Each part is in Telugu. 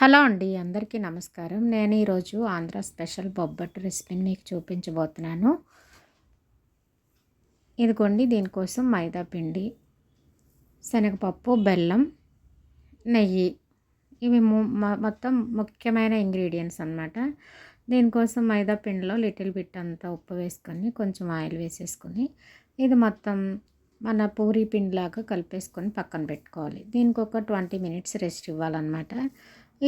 హలో అండి అందరికీ నమస్కారం. నేను ఈరోజు ఆంధ్ర స్పెషల్ బొబ్బట్టు రెసిపీని మీకు చూపించబోతున్నాను. ఇదిగోండి దీనికోసం మైదా పిండి శనగపప్పు బెల్లం నెయ్యి. ఇవి మొత్తం ముఖ్యమైన ఇంగ్రీడియంట్స్ అనమాట దీనికోసం మైదా పిండిలో లిటిల్ బిట్ అంతా ఉప్పు వేసుకొని కొంచెం ఆయిల్ వేసేసుకొని ఇది మొత్తం మన పూరి పిండిలాగా కలిపేసుకొని పక్కన పెట్టుకోవాలి. దీనికి ఒక ట్వంటీ మినిట్స్ రెస్ట్ ఇవ్వాలన్నమాట.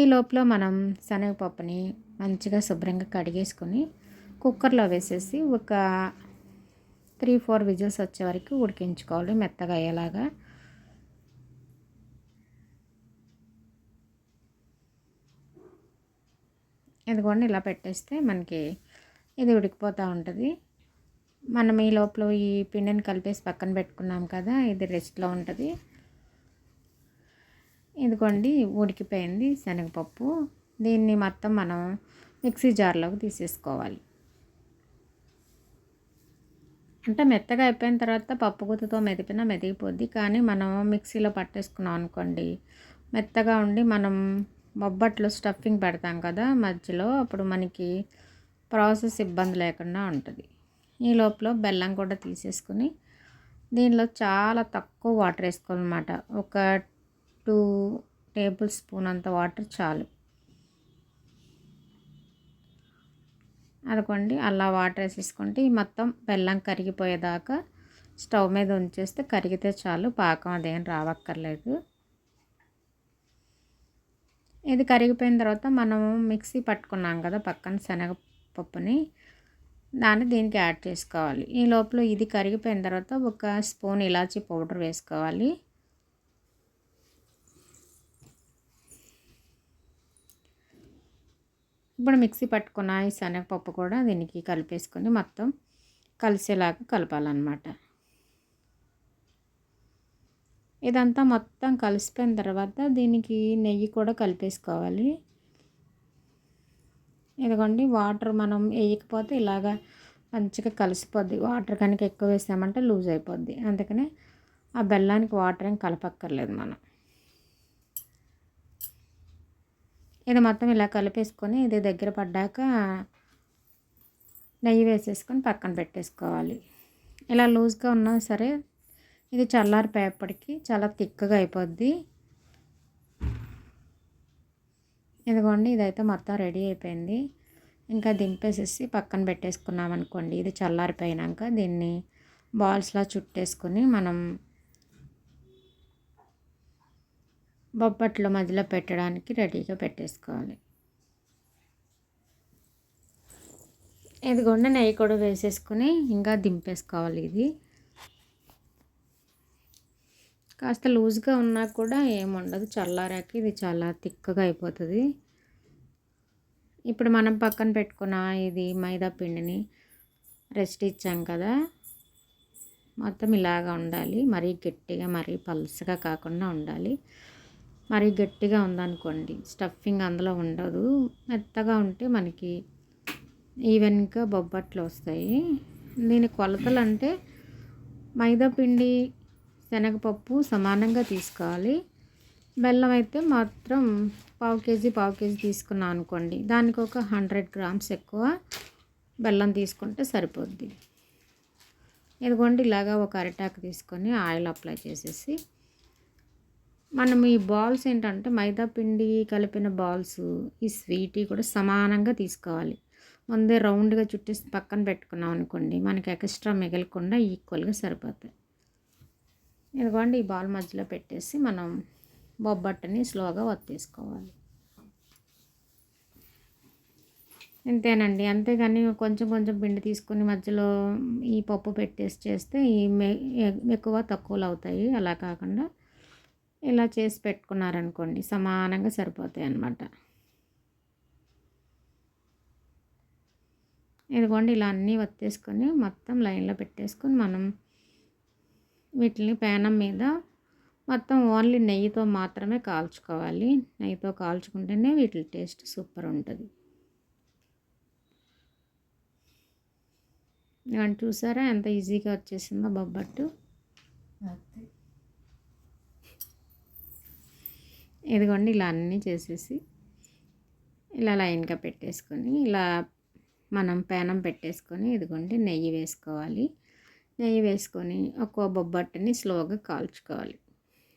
ఈ లోపల మనం శనగపప్పుని మంచిగా శుభ్రంగా కడిగేసుకొని కుక్కర్లో వేసేసి ఒక త్రీ ఫోర్ విజిల్స్ వచ్చే వరకు ఉడికించుకోవాలి మెత్తగా అయ్యేలాగా. ఇదిగోండి ఇలా పెట్టేస్తే మనకి ఇది ఉడికిపోతూ ఉంటుంది. మనం ఈ లోపల ఈ పిండిని కలిపేసి పక్కన పెట్టుకున్నాం కదా ఇది రెస్ట్లో ఉంటుంది. ఇదిగోండి ఉడికిపోయింది శనగపప్పు. దీన్ని మొత్తం మనం మిక్సీ జార్లోకి తీసేసుకోవాలి. అంటే మెత్తగా అయిపోయిన తర్వాత పప్పు గుత్తతో మెదిపినా మెదిగిపోద్ది. కానీ మనం మిక్సీలో పట్టేసుకున్నాం అనుకోండి మెత్తగా ఉండి మనం బొబ్బట్లో స్టఫింగ్ పెడతాం కదా మధ్యలో అప్పుడు మనకి ప్రాసెస్ ఇబ్బంది లేకుండా ఉంటుంది. ఈ లోపల బెల్లం కూడా తీసేసుకుని దీనిలో చాలా తక్కువ వాటర్ వేసుకోవాలన్నమాట. ఒక టూ టేబుల్ స్పూన్ అంత వాటర్ చాలు. అదిగోండి అలా వాటర్ వేసేసుకుంటే మొత్తం బెల్లం కరిగిపోయేదాకా స్టవ్ మీద ఉంచేస్తే కరిగితే చాలు పాకం అదేం రావక్కర్లేదు. ఇది కరిగిపోయిన తర్వాత మనం మిక్సీ పట్టుకున్నాం కదా పక్కన శనగపప్పుని దాన్ని దీనికి యాడ్ చేసుకోవాలి. ఈ లోపల ఇది కరిగిపోయిన తర్వాత ఒక స్పూన్ ఇలాచీ పౌడర్ వేసుకోవాలి. ఇప్పుడు మిక్సీ పట్టుకున్న ఈ శనగపప్పు కూడా దీనికి కలిపేసుకొని మొత్తం కలిసేలాగా కలపాలన్నమాట. ఇదంతా మొత్తం కలిసిపోయిన తర్వాత దీనికి నెయ్యి కూడా కలిపేసుకోవాలి. ఇదిగోండి వాటర్ మనం వేయకపోతే ఇలాగా మంచిగా కలిసిపోద్ది. వాటర్ కనుక ఎక్కువ వేసామంటే లూజ్ అయిపోద్ది. అందుకనే ఆ బెల్లానికి వాటర్ ఏం కలపక్కర్లేదు మనం. ఇది మొత్తం ఇలా కలిపేసుకొని ఇది దగ్గర పడ్డాక నెయ్యి వేసేసుకొని పక్కన పెట్టేసుకోవాలి. ఇలా లూజ్గా ఉన్నా సరే ఇది చల్లారిపోయేప్పటికి చాలా థిక్గా అయిపోద్ది. ఇదిగోండి ఇదైతే మొత్తం రెడీ అయిపోయింది. ఇంకా దింపేసేసి పక్కన పెట్టేసుకున్నాం అనుకోండి ఇది చల్లారిపోయినాక దీన్ని బాల్స్లా చుట్టేసుకొని మనం బొబ్బట్లో మధ్యలో పెట్టడానికి రెడీగా పెట్టేసుకోవాలి. ఇదిగోండి నెయ్యి కూడా వేసేసుకుని ఇంకా దింపేసుకోవాలి ఇది. కాస్త లూజ్గా ఉన్నా కూడా ఏముండదు చల్లారాక ఇది చాలా తిక్కగా అయిపోతుంది. ఇప్పుడు మనం పక్కన పెట్టుకున్న ఇది మైదా పిండిని రెస్ట్ ఇచ్చాం కదా మొత్తం ఇలాగా ఉండాలి. మరీ గట్టిగా మరీ పల్సగా కాకుండా ఉండాలి. మరీ గట్టిగా ఉందనుకోండి. స్టఫింగ్ అందులో ఉండదు. మెత్తగా ఉంటే మనకి ఈవెన్గా బొబ్బట్లు వస్తాయి. దీని కొలతలు అంటే మైదా పిండి శనగపప్పు సమానంగా తీసుకోవాలి. బెల్లం అయితే మాత్రం పావు కేజీ పావు కేజీ తీసుకున్నాం అనుకోండి. దానికి ఒక హండ్రెడ్ గ్రామ్స్ ఎక్కువ బెల్లం తీసుకుంటే సరిపోద్ది. ఇదిగోండి ఇలాగా ఒక అరిటాకు తీసుకొని ఆయిల్ అప్లై చేసేసి మనం ఈ బాల్స్ ఏంటంటే మైదా పిండి కలిపిన బాల్స్ ఈ స్వీట్ కూడా సమానంగా తీసుకోవాలి. ముందే రౌండ్గా చుట్టేసి పక్కన పెట్టుకున్నాం అనుకోండి మనకి ఎక్స్ట్రా మిగలకుండా ఈక్వల్గా సరిపోతాయి. ఇదిగోండి ఈ బాల్ మధ్యలో పెట్టేసి మనం బొబ్బట్టని స్లోగా వత్తేసుకోవాలి అంతేనండి అంతేగాని కొంచెం కొంచెం పిండి తీసుకుని మధ్యలో ఈ పప్పు పెట్టేసి చేస్తే ఈ ఎక్కువ తక్కువలు అవుతాయి. అలా కాకుండా ఇలా చేసి పెట్టుకున్నారనుకోండి సమానంగా సరిపోతాయి అన్నమాట. ఇదిగోండి ఇలా అన్నీ వత్తేసుకొని మొత్తం లైన్లో పెట్టేసుకొని మనం వీటిని పేనం మీద మొత్తం ఓన్లీ నెయ్యితో మాత్రమే కాల్చుకోవాలి. నెయ్యితో కాల్చుకుంటేనే వీటి టేస్ట్ సూపర్ ఉంటుంది. చూసారా ఎంత ఈజీగా వచ్చేసిందో బొబ్బట్టు. ఇదిగోండి ఇలా అన్నీ చేసేసి ఇలా లైన్గా పెట్టేసుకొని ఇలా మనం పేనం పెట్టేసుకొని ఇదిగోండి నెయ్యి వేసుకోవాలి. నెయ్యి వేసుకొని ఒక్కో బొబ్బట్టుని స్లోగా కాల్చుకోవాలి.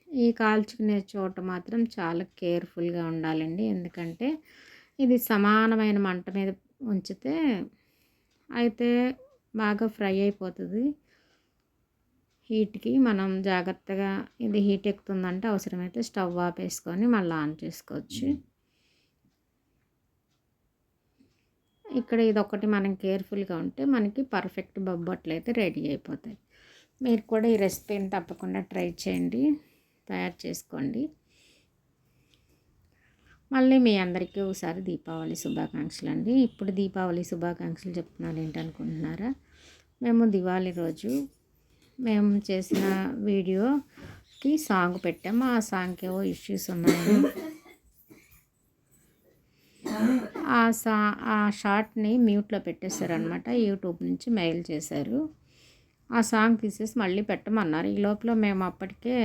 ఈ కాల్చుకునే చోట మాత్రం చాలా కేర్ఫుల్గా ఉండాలండి. ఎందుకంటే ఇది సమానమైన మంట మీద ఉంచితే అయితే బాగా ఫ్రై అయిపోతుంది. హీట్కి మనం జాగ్రత్తగా ఇది హీట్ ఎక్కుతుందంటే అవసరమైతే స్టవ్ ఆపేసుకొని మళ్ళీ ఆన్ చేసుకోవచ్చు. ఇక్కడ ఇది ఒకటి మనం కేర్ఫుల్గా ఉంటే మనకి పర్ఫెక్ట్ బొబ్బట్లు అయితే రెడీ అయిపోతాయి. మీరు కూడా ఈ రెసిపీని తప్పకుండా ట్రై చేయండి తయారు చేసుకోండి. మళ్ళీ మీ అందరికీ ఒకసారి దీపావళి శుభాకాంక్షలు అండి. ఇప్పుడు దీపావళి శుభాకాంక్షలు చెప్తున్నాను ఏంటనుకుంటున్నారా మేము దివాళీ రోజు మేము చేసిన వీడియోకి సాంగ్ పెట్టాము ఆ సాంగ్కి ఏవో ఇష్యూస్ ఉన్నాయి ఆ సా ఆ షార్ట్ని మ్యూట్లో పెట్టేశారనమాట యూట్యూబ్ నుంచి మెయిల్ చేశారు. ఆ సాంగ్ తీసేసి మళ్ళీ పెట్టమన్నారు. ఈ లోపల మేము అప్పటికే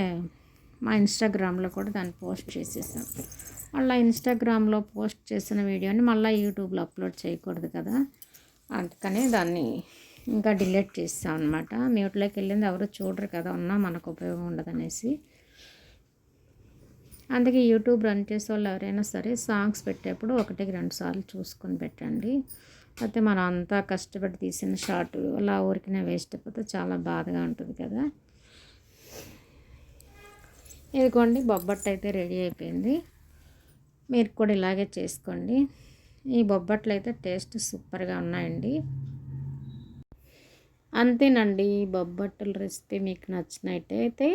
మా ఇన్స్టాగ్రామ్లో కూడా దాన్ని పోస్ట్ చేసేసాం. మళ్ళీ ఇన్స్టాగ్రామ్లో పోస్ట్ చేసిన వీడియోని మళ్ళీ యూట్యూబ్లో అప్లోడ్ చేయకూడదు కదా. అందుకని దాన్ని ఇంకా డిలీట్ చేస్తాం అనమాట మ్యూట్లోకి వెళ్ళింది ఎవరు చూడరు కదా ఉన్నా మనకు ఉపయోగం ఉండదనేసి. అందుకే యూట్యూబ్ రన్ చేసే వాళ్ళు ఎవరైనా సరే సాంగ్స్ పెట్టేప్పుడు ఒకటికి రెండు సార్లు చూసుకొని పెట్టండి. అయితే మనం అంతా కష్టపడి తీసిన షార్ట్ అలా ఊరికినే వేస్ట్ అయిపోతే చాలా బాధగా ఉంటుంది కదా. ఇదిగోండి బొబ్బట్టు అయితే రెడీ అయిపోయింది. మీరు కూడా ఇలాగే చేసుకోండి. ఈ బొబ్బట్లు అయితే టేస్ట్ సూపర్గా ఉన్నాయండి. అంతేనండి. ఈ బొబ్బట్టుల రెసిపీ మీకు నచ్చినట్టయితే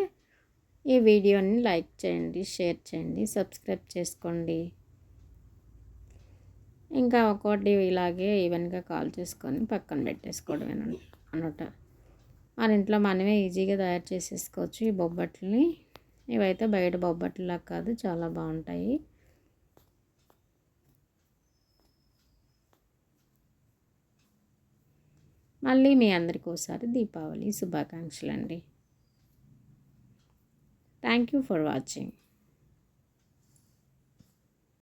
ఈ వీడియోని లైక్ చేయండి షేర్ చేయండి సబ్స్క్రైబ్ చేసుకోండి. ఇంకా ఒక్కోటి ఇలాగే ఈవెన్గా కాల్ చేసుకొని పక్కన పెట్టేసుకోవడం అనమాట మన ఇంట్లో మనమే ఈజీగా తయారు చేసేసుకోవచ్చు ఈ బొబ్బట్లని. ఇవైతే బయట బొబ్బట్లా కాదు చాలా బాగుంటాయి. మళ్ళీ మీ అందరికీ ఒకసారి దీపావళి శుభాకాంక్షలు అండి థ్యాంక్ యూ ఫర్ వాచింగ్